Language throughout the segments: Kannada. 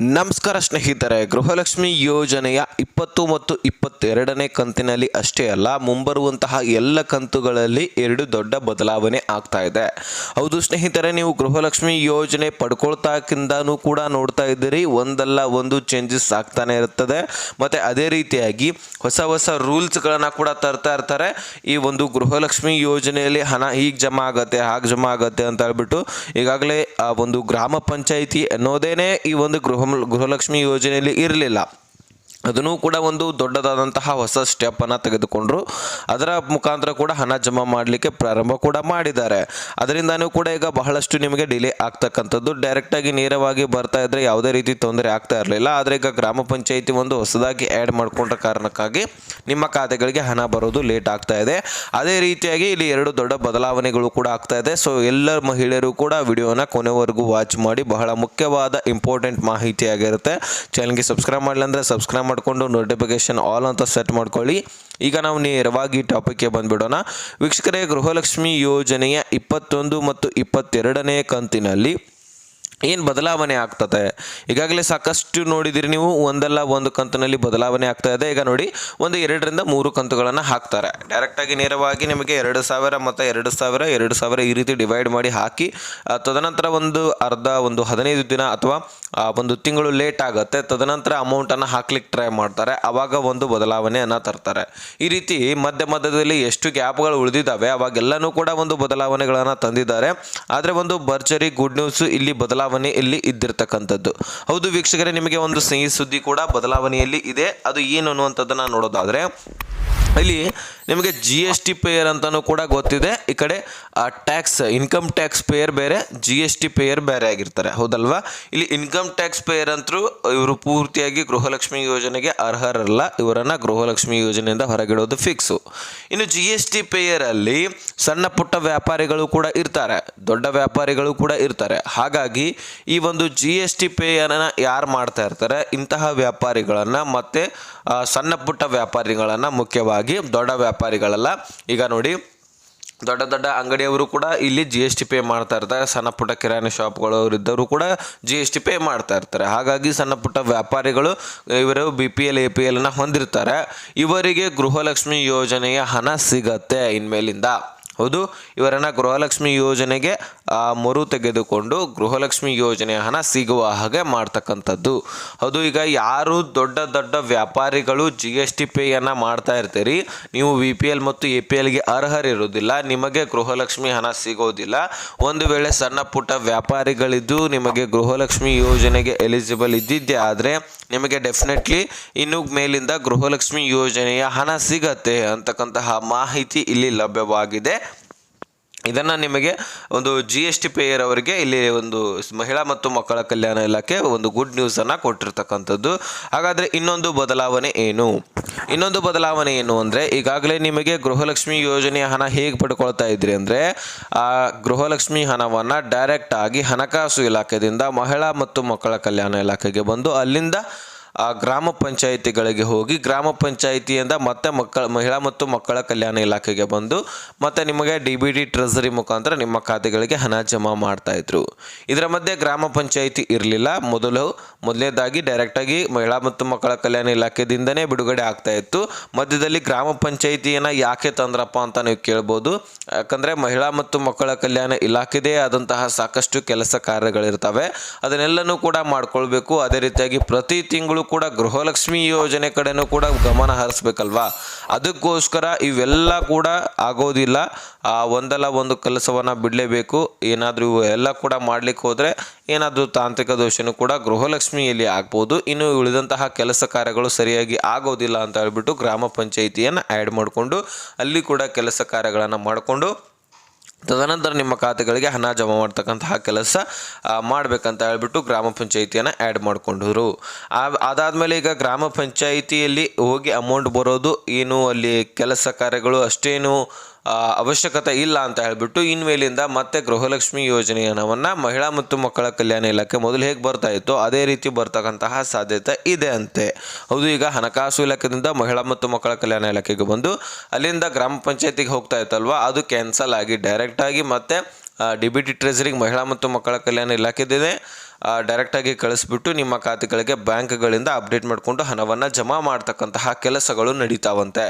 ನಮಸ್ಕಾರ ಸ್ನೇಹಿತರೆ, ಗೃಹಲಕ್ಷ್ಮಿ ಯೋಜನೆಯ ಇಪ್ಪತ್ತು ಮತ್ತು ಇಪ್ಪತ್ತೆರಡನೇ ಕಂತಿನಲ್ಲಿ ಅಷ್ಟೇ ಅಲ್ಲ, ಮುಂಬರುವಂತಹ ಎಲ್ಲ ಕಂತುಗಳಲ್ಲಿ ಎರಡು ದೊಡ್ಡ ಬದಲಾವಣೆ ಆಗ್ತಾ ಇದೆ. ಹೌದು ಸ್ನೇಹಿತರೆ, ನೀವು ಗೃಹಲಕ್ಷ್ಮಿ ಯೋಜನೆ ಪಡ್ಕೊಳ್ತಾಕಿಂದನೂ ಕೂಡ ನೋಡ್ತಾ ಇದ್ದೀರಿ. ಒಂದಲ್ಲ ಒಂದು ಚೇಂಜಸ್ ಆಗ್ತಾನೆ ಇರ್ತದೆ ಮತ್ತು ಅದೇ ರೀತಿಯಾಗಿ ಹೊಸ ಹೊಸ ರೂಲ್ಸ್ಗಳನ್ನು ಕೂಡ ತರ್ತಾ ಇರ್ತಾರೆ. ಈ ಒಂದು ಗೃಹಲಕ್ಷ್ಮಿ ಯೋಜನೆಯಲ್ಲಿ ಹಣ ಹೀಗೆ ಜಮಾ ಆಗತ್ತೆ, ಹಾಗೆ ಜಮಾ ಆಗತ್ತೆ ಅಂತ ಹೇಳ್ಬಿಟ್ಟು ಈಗಾಗಲೇ ಆ ಒಂದು ಗ್ರಾಮ ಪಂಚಾಯಿತಿ ಅನ್ನೋದೇನೆ ಈ ಒಂದು ಗೃಹ ಗೃಹಲಕ್ಷ್ಮಿ ಯೋಜನೆಯಲ್ಲಿ ಇರಲಿಲ್ಲ. ಅದನ್ನು ಕೂಡ ಒಂದು ದೊಡ್ಡದಾದಂತಹ ಹೊಸ ಸ್ಟೆಪ್ಪನ್ನು ತೆಗೆದುಕೊಂಡ್ರು. ಅದರ ಮುಖಾಂತರ ಕೂಡ ಹಣ ಜಮಾ ಮಾಡಲಿಕ್ಕೆ ಪ್ರಾರಂಭ ಕೂಡ ಮಾಡಿದ್ದಾರೆ. ಅದರಿಂದನೂ ಕೂಡ ಈಗ ಬಹಳಷ್ಟು ನಿಮಗೆ ಡಿಲೇ ಆಗ್ತಕ್ಕಂಥದ್ದು. ಡೈರೆಕ್ಟಾಗಿ ನೇರವಾಗಿ ಬರ್ತಾ ಇದ್ದರೆ ಯಾವುದೇ ರೀತಿ ತೊಂದರೆ ಆಗ್ತಾ ಇರಲಿಲ್ಲ. ಆದರೆ ಈಗ ಗ್ರಾಮ ಪಂಚಾಯಿತಿ ಒಂದು ಹೊಸದಾಗಿ ಆ್ಯಡ್ ಮಾಡಿಕೊಂಡ ಕಾರಣಕ್ಕಾಗಿ ನಿಮ್ಮ ಖಾತೆಗಳಿಗೆ ಹಣ ಬರೋದು ಲೇಟ್ ಆಗ್ತಾ ಇದೆ. ಅದೇ ರೀತಿಯಾಗಿ ಇಲ್ಲಿ ಎರಡು ದೊಡ್ಡ ಬದಲಾವಣೆಗಳು ಕೂಡ ಆಗ್ತಾ ಇದೆ. ಸೊ ಎಲ್ಲ ಮಹಿಳೆಯರು ಕೂಡ ವಿಡಿಯೋನ ಕೊನೆವರೆಗೂ ವಾಚ್ ಮಾಡಿ ಬಹಳ ಮುಖ್ಯವಾದ ಇಂಪಾರ್ಟೆಂಟ್ ಮಾಹಿತಿಯಾಗಿರುತ್ತೆ. ಚಾನಲ್ಗೆ ಸಬ್ಸ್ಕ್ರೈಬ್ ಮಾಡಲಿಲ್ಲ ಅಂದರೆ ಸಬ್ಸ್ಕ್ರೈಬ್ ಮಾಡಿಕೊಂಡು ನೋಟಿಫಿಕೇಶನ್ ಆಲ್ ಅಂತ ಸೆಟ್ ಮಾಡ್ಕೊಳ್ಳಿ. ಈಗ ನಾವು ನೇರವಾಗಿ ಟಾಪಿಕ್ಗೆ ಬಂದ್ಬಿಡೋಣ. ವೀಕ್ಷಕರೇ ಗೃಹಲಕ್ಷ್ಮಿ ಯೋಜನೆಯ ಇಪ್ಪತ್ತೊಂದು ಮತ್ತು ಇಪ್ಪತ್ತೆರಡನೇ ಕಂತಿನಲ್ಲಿ ಏನು ಬದಲಾವಣೆ ಆಗ್ತದೆ? ಈಗಾಗಲೇ ಸಾಕಷ್ಟು ನೋಡಿದಿರಿ ನೀವು, ಒಂದಲ್ಲ ಒಂದು ಕಂತಿನಲ್ಲಿ ಬದಲಾವಣೆ ಆಗ್ತಾ ಇದೆ. ಈಗ ನೋಡಿ, ಒಂದು ಎರಡರಿಂದ ಮೂರು ಕಂತುಗಳನ್ನು ಹಾಕ್ತಾರೆ. ಡೈರೆಕ್ಟಾಗಿ ನೇರವಾಗಿ ನಿಮಗೆ ಎರಡು ಸಾವಿರ ಮತ್ತು ಎರಡು ಸಾವಿರ ಎರಡು ಸಾವಿರ ಈ ರೀತಿ ಡಿವೈಡ್ ಮಾಡಿ ಹಾಕಿ ತದನಂತರ ಒಂದು ಅರ್ಧ, ಒಂದು ಹದಿನೈದು ದಿನ ಅಥವಾ ಒಂದು ತಿಂಗಳು ಲೇಟ್ ಆಗುತ್ತೆ. ತದನಂತರ ಅಮೌಂಟನ್ನು ಹಾಕ್ಲಿಕ್ಕೆ ಟ್ರೈ ಮಾಡ್ತಾರೆ. ಆವಾಗ ಒಂದು ಬದಲಾವಣೆಯನ್ನು ತರ್ತಾರೆ. ಈ ರೀತಿ ಮಧ್ಯ ಮಧ್ಯದಲ್ಲಿ ಎಷ್ಟು ಗ್ಯಾಪ್ಗಳು ಉಳಿದಿದ್ದಾವೆ, ಅವಾಗೆಲ್ಲನೂ ಕೂಡ ಒಂದು ಬದಲಾವಣೆಗಳನ್ನು ತಂದಿದ್ದಾರೆ. ಆದರೆ ಒಂದು ಭರ್ಜರಿ ಗುಡ್ ನ್ಯೂಸ್ ಇಲ್ಲಿ ಬದಲಾವಣೆ ಇಲ್ಲಿ ಇದ್ದಿರ್ತಕ್ಕಂಥದ್ದು. ಹೌದು ವೀಕ್ಷಕರೇ, ನಿಮಗೆ ಒಂದು ಸಿಹಿ ಸುದ್ದಿ ಕೂಡ ಬದಲಾವಣೆಯಲ್ಲಿ ಇದೆ. ಅದು ಏನು ಅನ್ನುವಂಥದ್ದನ್ನು ನೋಡೋದಾದರೆ ಇಲ್ಲಿ ನಿಮಗೆ ಜಿ ಎಸ್ ಟಿ ಪೇಯರ್ ಅಂತಲೂ ಕೂಡ ಗೊತ್ತಿದೆ. ಈ ಕಡೆ ಟ್ಯಾಕ್ಸ್ ಇನ್ಕಮ್ ಟ್ಯಾಕ್ಸ್ ಪೇಯರ್ ಬೇರೆ ಜಿ ಎಸ್ ಟಿ ಪೇಯರ್ ಬೇರೆ ಆಗಿರ್ತಾರೆ. ಹೌದಲ್ವಾ? ಇಲ್ಲಿ ಇನ್ಕಮ್ ಟ್ಯಾಕ್ಸ್ ಪೇಯರ್ ಅಂತರೂ ಇವರು ಪೂರ್ತಿಯಾಗಿ ಗೃಹಲಕ್ಷ್ಮಿ ಯೋಜನೆಗೆ ಅರ್ಹರಲ್ಲ. ಇವರನ್ನು ಗೃಹಲಕ್ಷ್ಮಿ ಯೋಜನೆಯಿಂದ ಹೊರಗಿಡೋದು ಫಿಕ್ಸು ಇನ್ನು ಜಿ ಎಸ್ ಟಿ ಪೇಯರಲ್ಲಿ ಸಣ್ಣ ಪುಟ್ಟ ವ್ಯಾಪಾರಿಗಳು ಕೂಡ ಇರ್ತಾರೆ. ದೊಡ್ಡ ವ್ಯಾಪಾರಿಗಳು ಕೂಡ ಇರ್ತಾರೆ. ಹಾಗಾಗಿ ಈ ಒಂದು ಜಿ ಎಸ್ ಟಿ ಪೇಯರನ್ನು ಯಾರು ಮಾಡ್ತಾ ಇರ್ತಾರೆ? ಇಂತಹ ವ್ಯಾಪಾರಿಗಳನ್ನು ಮತ್ತು ಸಣ್ಣ ಪುಟ್ಟ ವ್ಯಾಪಾರಿಗಳನ್ನು ಮುಖ್ಯವಾಗಿ ದೊಡ್ಡ ವ್ಯಾಪಾರಿಗಳಲ್ಲ. ಈಗ ನೋಡಿ, ದೊಡ್ಡ ದೊಡ್ಡ ಅಂಗಡಿಯವರು ಕೂಡ ಇಲ್ಲಿ ಜಿ ಎಸ್ ಟಿ ಪೇ ಮಾಡ್ತಾ ಇರ್ತಾರೆ. ಸಣ್ಣ ಪುಟ್ಟ ಕಿರಾಣಿ ಶಾಪ್ಗಳು ಇದ್ದವರು ಕೂಡ ಜಿ ಎಸ್ ಟಿ ಪೇ ಮಾಡ್ತಾ ಇರ್ತಾರೆ. ಹಾಗಾಗಿ ಸಣ್ಣ ಪುಟ್ಟ ವ್ಯಾಪಾರಿಗಳು ಇವರು B P L A P ಎಲ್ನ ಹೊಂದಿರ್ತಾರೆ. ಇವರಿಗೆ ಗೃಹಲಕ್ಷ್ಮಿ ಯೋಜನೆಯ ಹಣ ಸಿಗತ್ತೆ ಇನ್ಮೇಲಿಂದ. ಹೌದು, ಇವರನ್ನು ಗೃಹಲಕ್ಷ್ಮಿ ಯೋಜನೆಗೆ ಮರು ತೆಗೆದುಕೊಂಡು ಗೃಹಲಕ್ಷ್ಮಿ ಯೋಜನೆ ಹಣ ಸಿಗುವ ಹಾಗೆ ಮಾಡ್ತಕ್ಕಂಥದ್ದು. ಹೌದು, ಈಗ ಯಾರು ದೊಡ್ಡ ದೊಡ್ಡ ವ್ಯಾಪಾರಿಗಳು ಜಿ ಎಸ್ ಟಿ ಪೇಯನ್ನು ಮಾಡ್ತಾ ಇರ್ತೀರಿ, ನೀವು ವಿ ಪಿ ಎಲ್ ಮತ್ತು ಎ ಪಿ ಎಲ್ಗೆ ಅರ್ಹರಿರುವುದಿಲ್ಲ, ನಿಮಗೆ ಗೃಹಲಕ್ಷ್ಮಿ ಹಣ ಸಿಗೋದಿಲ್ಲ. ಒಂದು ವೇಳೆ ಸಣ್ಣ ಪುಟ್ಟ ವ್ಯಾಪಾರಿಗಳಿದ್ದು ನಿಮಗೆ ಗೃಹಲಕ್ಷ್ಮಿ ಯೋಜನೆಗೆ ಎಲಿಜಿಬಲ್ ಇದ್ದಿದ್ದೆ ಆದರೆ ನಿಮಗೆ ಡೆಫಿನೆಟ್ಲಿ ಇನ್ನು ಮೇಲಿಂದ ಗೃಹಲಕ್ಷ್ಮಿ ಯೋಜನೆಯ ಹಣ ಸಿಗತ್ತೆ ಅಂತಕ್ಕಂತಹ ಮಾಹಿತಿ ಇಲ್ಲಿ ಲಭ್ಯವಾಗಿದೆ. ಇದನ್ನು ನಿಮಗೆ ಒಂದು ಜಿ ಎಸ್ ಟಿ ಪೇಯರ್ ಅವರಿಗೆ ಇಲ್ಲಿ ಒಂದು ಮಹಿಳಾ ಮತ್ತು ಮಕ್ಕಳ ಕಲ್ಯಾಣ ಇಲಾಖೆ ಒಂದು ಗುಡ್ ನ್ಯೂಸನ್ನು ಕೊಟ್ಟಿರ್ತಕ್ಕಂಥದ್ದು. ಹಾಗಾದರೆ ಇನ್ನೊಂದು ಬದಲಾವಣೆ ಏನು? ಇನ್ನೊಂದು ಬದಲಾವಣೆ ಏನು ಅಂದರೆ, ಈಗಾಗಲೇ ನಿಮಗೆ ಗೃಹಲಕ್ಷ್ಮಿ ಯೋಜನೆಯ ಹಣ ಹೇಗೆ ಪಡ್ಕೊಳ್ತಾ ಇದ್ರಿ ಅಂದರೆ, ಆ ಗೃಹಲಕ್ಷ್ಮಿ ಹಣವನ್ನು ಡೈರೆಕ್ಟ್ ಆಗಿ ಹಣಕಾಸು ಇಲಾಖೆಯಿಂದ ಮಹಿಳಾ ಮತ್ತು ಮಕ್ಕಳ ಕಲ್ಯಾಣ ಇಲಾಖೆಗೆ ಬಂದು ಅಲ್ಲಿಂದ ಆ ಗ್ರಾಮ ಪಂಚಾಯಿತಿಗಳಿಗೆ ಹೋಗಿ ಗ್ರಾಮ ಪಂಚಾಯಿತಿಯಿಂದ ಮತ್ತೆ ಮಕ್ಕಳ, ಮಹಿಳಾ ಮತ್ತು ಮಕ್ಕಳ ಕಲ್ಯಾಣ ಇಲಾಖೆಗೆ ಬಂದು ಮತ್ತೆ ನಿಮಗೆ ಡಿ ಬಿ ಡಿ ಟ್ರೆಸರಿ ಮುಖಾಂತರ ನಿಮ್ಮ ಖಾತೆಗಳಿಗೆ ಹಣ ಜಮಾ ಮಾಡ್ತಾ ಇದ್ರು. ಇದರ ಮಧ್ಯೆ ಗ್ರಾಮ ಪಂಚಾಯಿತಿ ಇರಲಿಲ್ಲ. ಮೊದಲು ಮೊದಲನೇದಾಗಿ ಡೈರೆಕ್ಟಾಗಿ ಮಹಿಳಾ ಮತ್ತು ಮಕ್ಕಳ ಕಲ್ಯಾಣ ಇಲಾಖೆದಿಂದನೇ ಬಿಡುಗಡೆ ಆಗ್ತಾ ಇತ್ತು. ಮಧ್ಯದಲ್ಲಿ ಗ್ರಾಮ ಪಂಚಾಯಿತಿಯನ್ನು ಯಾಕೆ ತಂದ್ರಪ್ಪ ಅಂತ ನೀವು ಕೇಳ್ಬೋದು. ಯಾಕಂದರೆ ಮಹಿಳಾ ಮತ್ತು ಮಕ್ಕಳ ಕಲ್ಯಾಣ ಇಲಾಖೆದೇ ಆದಂತಹ ಸಾಕಷ್ಟು ಕೆಲಸ ಕಾರ್ಯಗಳಿರ್ತವೆ. ಅದನ್ನೆಲ್ಲನೂ ಕೂಡ ಮಾಡ್ಕೊಳ್ಬೇಕು. ಅದೇ ರೀತಿಯಾಗಿ ಪ್ರತಿ ತಿಂಗಳು ಕೂಡ ಗೃಹಲಕ್ಷ್ಮಿ ಯೋಜನೆ ಕಡೆನೂ ಕೂಡ ಗಮನ ಹರಿಸ್ಬೇಕಲ್ವಾ? ಅದಕ್ಕೋಸ್ಕರ ಇವೆಲ್ಲ ಕೂಡ ಆಗೋದಿಲ್ಲ. ಒಂದಲ್ಲ ಒಂದು ಕೆಲಸವನ್ನು ಬಿಡಲೇಬೇಕು. ಏನಾದರೂ ಎಲ್ಲ ಕೂಡ ಮಾಡ್ಲಿಕ್ಕೆ ಹೋದರೆ ಏನಾದರೂ ತಾಂತ್ರಿಕ ದೋಷನೂ ಕೂಡ ಗೃಹಲಕ್ಷ್ಮಿಯಲ್ಲಿ ಆಗ್ಬೋದು. ಇನ್ನು ಉಳಿದಂತಹ ಕೆಲಸ ಕಾರ್ಯಗಳು ಸರಿಯಾಗಿ ಆಗೋದಿಲ್ಲ ಅಂತ ಹೇಳ್ಬಿಟ್ಟು ಗ್ರಾಮ ಪಂಚಾಯಿತಿಯನ್ನು ಆ್ಯಡ್ ಮಾಡಿಕೊಂಡು ಅಲ್ಲಿ ಕೂಡ ಕೆಲಸ ಕಾರ್ಯಗಳನ್ನು ಮಾಡಿಕೊಂಡು ತದನಂತರ ನಿಮ್ಮ ಖಾತೆಗಳಿಗೆ ಹಣ ಜಮಾ ಮಾಡ್ತಕ್ಕಂತಹ ಕೆಲಸ ಮಾಡಬೇಕಂತ ಹೇಳ್ಬಿಟ್ಟು ಗ್ರಾಮ ಪಂಚಾಯಿತಿಯನ್ನು ಆ್ಯಡ್ ಮಾಡಿಕೊಂಡ್ರು. ಅದಾದಮೇಲೆ ಈಗ ಗ್ರಾಮ ಪಂಚಾಯಿತಿಯಲ್ಲಿ ಹೋಗಿ ಅಮೌಂಟ್ ಬರೋದು, ಏನು ಅಲ್ಲಿ ಕೆಲಸ ಕಾರ್ಯಗಳು ಅಷ್ಟೇನು ಅವಶ್ಯಕತೆ ಇಲ್ಲ ಅಂತ ಹೇಳಿಬಿಟ್ಟು ಇನ್ಮೇಲಿಂದ ಮತ್ತೆ ಗೃಹಲಕ್ಷ್ಮಿ ಯೋಜನೆಯ ಹಣವನ್ನು ಮಹಿಳಾ ಮತ್ತು ಮಕ್ಕಳ ಕಲ್ಯಾಣ ಇಲಾಖೆ ಮೊದಲು ಹೇಗೆ ಬರ್ತಾ ಇತ್ತು, ಅದೇ ರೀತಿ ಬರ್ತಕ್ಕಂತಹ ಸಾಧ್ಯತೆ ಇದೆ ಅಂತೆ. ಹೌದು, ಈಗ ಹಣಕಾಸು ಇಲಾಖೆಯಿಂದ ಮಹಿಳಾ ಮತ್ತು ಮಕ್ಕಳ ಕಲ್ಯಾಣ ಇಲಾಖೆಗೆ ಬಂದು ಅಲ್ಲಿಂದ ಗ್ರಾಮ ಪಂಚಾಯತಿಗೆ ಹೋಗ್ತಾ ಇತ್ತಲ್ವಾ? ಅದು ಕ್ಯಾನ್ಸಲ್ ಆಗಿ ಡೈರೆಕ್ಟಾಗಿ ಮತ್ತೆ ಡಿ ಬಿ ಟಿ ಟ್ರೆಸರಿಗೆ ಮಹಿಳಾ ಮತ್ತು ಮಕ್ಕಳ ಕಲ್ಯಾಣ ಇಲಾಖೆದಿದೆ. ಡೈರೆಕ್ಟಾಗಿ ಕಳಿಸ್ಬಿಟ್ಟು ನಿಮ್ಮ ಖಾತೆಗಳಿಗೆ ಬ್ಯಾಂಕ್ಗಳಿಂದ ಅಪ್ಡೇಟ್ ಮಾಡಿಕೊಂಡು ಹಣವನ್ನು ಜಮಾ ಮಾಡ್ತಕ್ಕಂತಹ ಕೆಲಸಗಳು ನಡೀತಾವಂತೆ.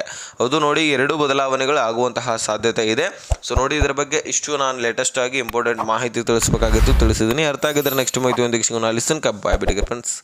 ಅದು ನೋಡಿ, ಎರಡು ಬದಲಾವಣೆಗಳು ಆಗುವಂತಹ ಸಾಧ್ಯತೆ ಇದೆ. ಸೊ ನೋಡಿ ಇದರ ಬಗ್ಗೆ ಇಷ್ಟು ನಾನು ಲೇಟೆಸ್ಟ್ ಆಗಿ ಇಂಪಾರ್ಟೆಂಟ್ ಮಾಹಿತಿ ತಿಳಿಸಬೇಕಾಗಿತ್ತು. ತಿಳಿಸಿದ್ದೀನಿ ಅರ್ಥ ಆಗಿದ್ರೆ ನೆಕ್ಸ್ಟ್ ಮಾಹಿತಿ ಒಂದಿಗೆ ಸಿಗೋಣ ಲಿಸನ್ ಕಪ್ ಬಾಯ್ ಬಿಡಿಗೆ ಫ್ರೆಂಡ್ಸ್